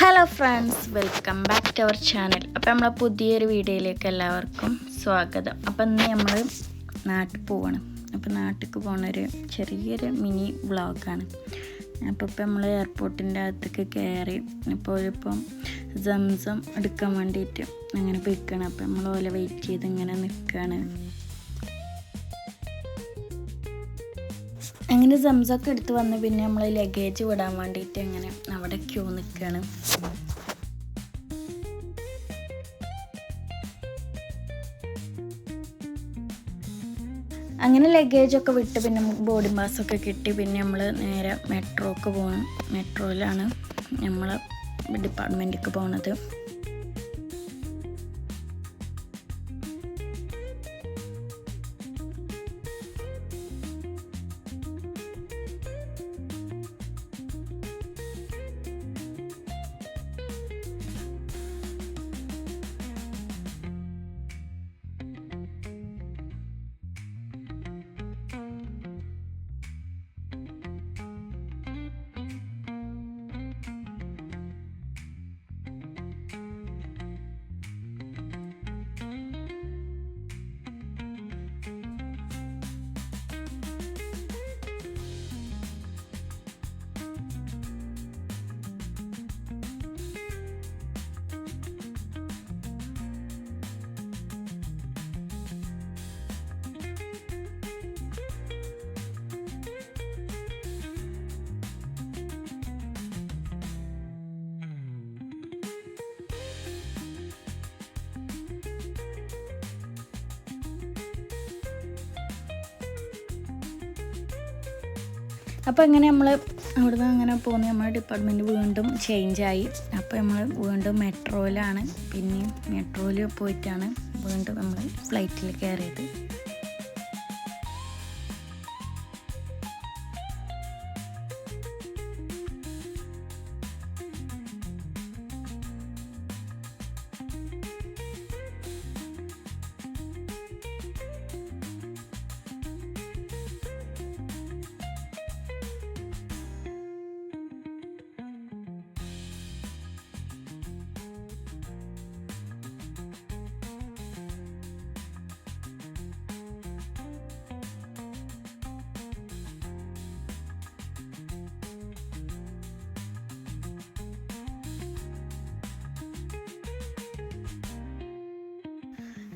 Hello friends welcome back to our channel അപ്പോൾ നമ്മളെ പുതിയൊരു വീഡിയോയിലേക്ക് എല്ലാവർക്കും സ്വാഗതം. അപ്പം ഇന്ന് നമ്മൾ നാട്ടിൽ പോവാണ്. അപ്പോൾ നാട്ടിലേക്ക് പോണ ഒരു ചെറിയൊരു മിനി വ്ളോഗാണ് അപ്പോൾ ഇപ്പം നമ്മൾ എയർപോർട്ടിന്റെ അകത്തേക്ക് കയറി ഇപ്പോൾ ഇപ്പം സംസം എടുക്കാൻ വേണ്ടിയിട്ട് അങ്ങനെ പോയിക്കാണ്. അപ്പോൾ നമ്മൾ ഓല വെയിറ്റ് ചെയ്ത് ഇങ്ങനെ നിൽക്കുകയാണ് അങ്ങനെ സംസൊക്കെ എടുത്ത് വന്ന് പിന്നെ നമ്മൾ ലഗേജ് വിടാൻ വേണ്ടിയിട്ട് അങ്ങനെ അവിടെ ക്യൂ നിൽക്കുകയാണ് അങ്ങനെ ലഗേജൊക്കെ വിട്ട് പിന്നെ നമുക്ക് ബോർഡിംഗ് പാസ്സൊക്കെ കിട്ടി. പിന്നെ നമ്മൾ നേരെ മെട്രോക്ക് പോകണം മെട്രോയിലാണ് നമ്മൾ ഡിപ്പാർട്ട്മെന്റിലേക്ക് പോണത്. അപ്പോൾ അങ്ങനെ നമ്മൾ അവിടുന്ന് അങ്ങനെ പോകുന്ന നമ്മുടെ ഡിപ്പാർട്ട്മെന്റ് വീണ്ടും ചേഞ്ചായി അപ്പോൾ നമ്മൾ വീണ്ടും മെട്രോയിലാണ് പിന്നെയും മെട്രോയിൽ പോയിട്ടാണ് വീണ്ടും നമ്മൾ ഫ്ലൈറ്റിൽ കയറിയത്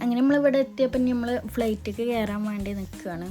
അങ്ങനെ നമ്മൾ ഇവിടെ എത്തിയപ്പോൾ നമ്മൾ ഫ്ലൈറ്റിൽ കയറാൻ വേണ്ടി നിൽക്കുകയാണ്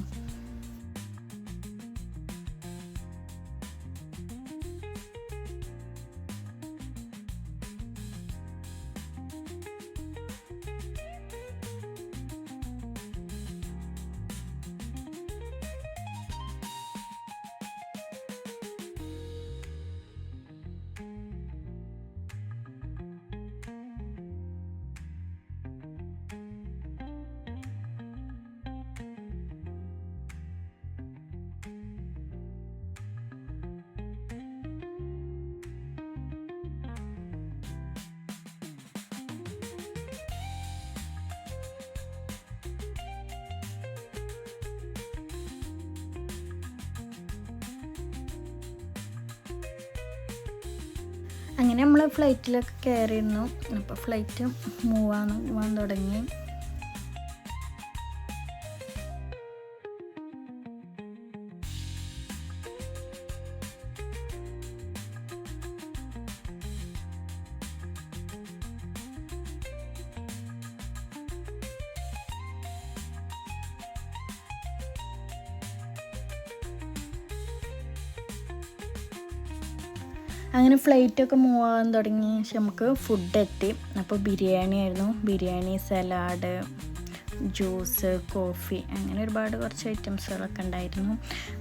അങ്ങനെ നമ്മൾ ഫ്ലൈറ്റിലൊക്കെ കയറിയിരുന്നു അപ്പോൾ ഫ്ലൈറ്റ് മൂവ് ആവാൻ തുടങ്ങി. അങ്ങനെ ഫ്ലൈറ്റൊക്കെ മൂവ് ആകാൻ തുടങ്ങി. പക്ഷെ നമുക്ക് ഫുഡ് എത്തി. അപ്പോൾ ബിരിയാണി ആയിരുന്നു. ബിരിയാണി സലാഡ് ജ്യൂസ് കോഫി അങ്ങനെ ഒരുപാട് കുറച്ച് ഐറ്റംസുകളൊക്കെ ഉണ്ടായിരുന്നു.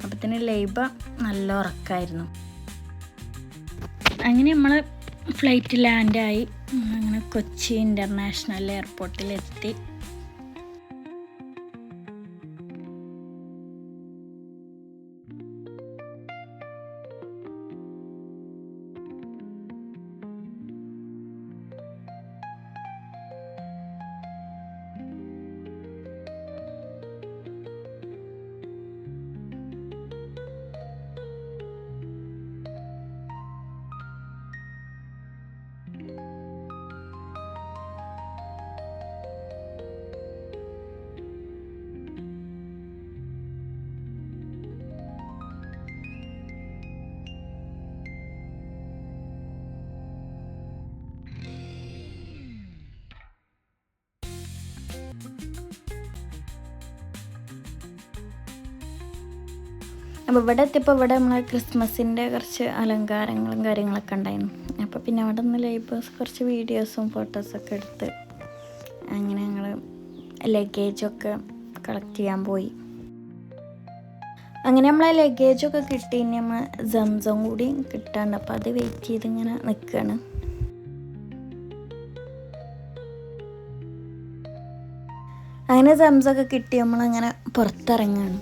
അപ്പോൾ തന്നെ ലൈബ നല്ല ഉറക്കമായിരുന്നു അങ്ങനെ നമ്മൾ ഫ്ലൈറ്റ് ലാൻഡായി അങ്ങനെ കൊച്ചി ഇന്റർനാഷണൽ എയർപോർട്ടിലെത്തി അപ്പോൾ ഇവിടെ എത്തിയപ്പോൾ ഇവിടെ നമ്മൾ ക്രിസ്മസിന്റെ കുറച്ച് അലങ്കാരങ്ങളും കാര്യങ്ങളൊക്കെ ഉണ്ടായിരുന്നു. അപ്പോൾ പിന്നെ അവിടെ നിന്ന് ലൈബേഴ്സ് കുറച്ച് വീഡിയോസും ഫോട്ടോസൊക്കെ എടുത്ത് അങ്ങനെ ഞങ്ങൾ ലഗേജൊക്കെ കളക്ട് ചെയ്യാൻ പോയി. അങ്ങനെ നമ്മളെ ലഗേജൊക്കെ കിട്ടി ഇനി നമ്മൾ സംസം കൂടി കിട്ടാണ്ട് അപ്പോൾ അത് വെയിറ്റ് ചെയ്ത് ഇങ്ങനെ നിൽക്കുകയാണ് അങ്ങനെ സംസൊക്കെ കിട്ടി നമ്മളങ്ങനെ പുറത്തിറങ്ങുകയാണ്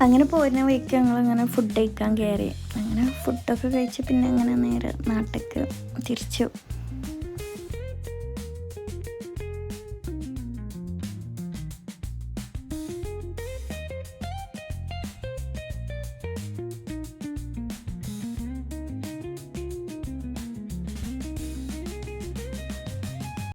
അങ്ങനെ പോരുന്ന വഴിക്ക് ഞങ്ങളങ്ങനെ ഫുഡ് കഴിക്കാൻ കയറി അങ്ങനെ ഫുഡൊക്കെ കഴിച്ച് പിന്നെ അങ്ങനെ നേരെ നാട്ടിലേക്ക് തിരിച്ചു.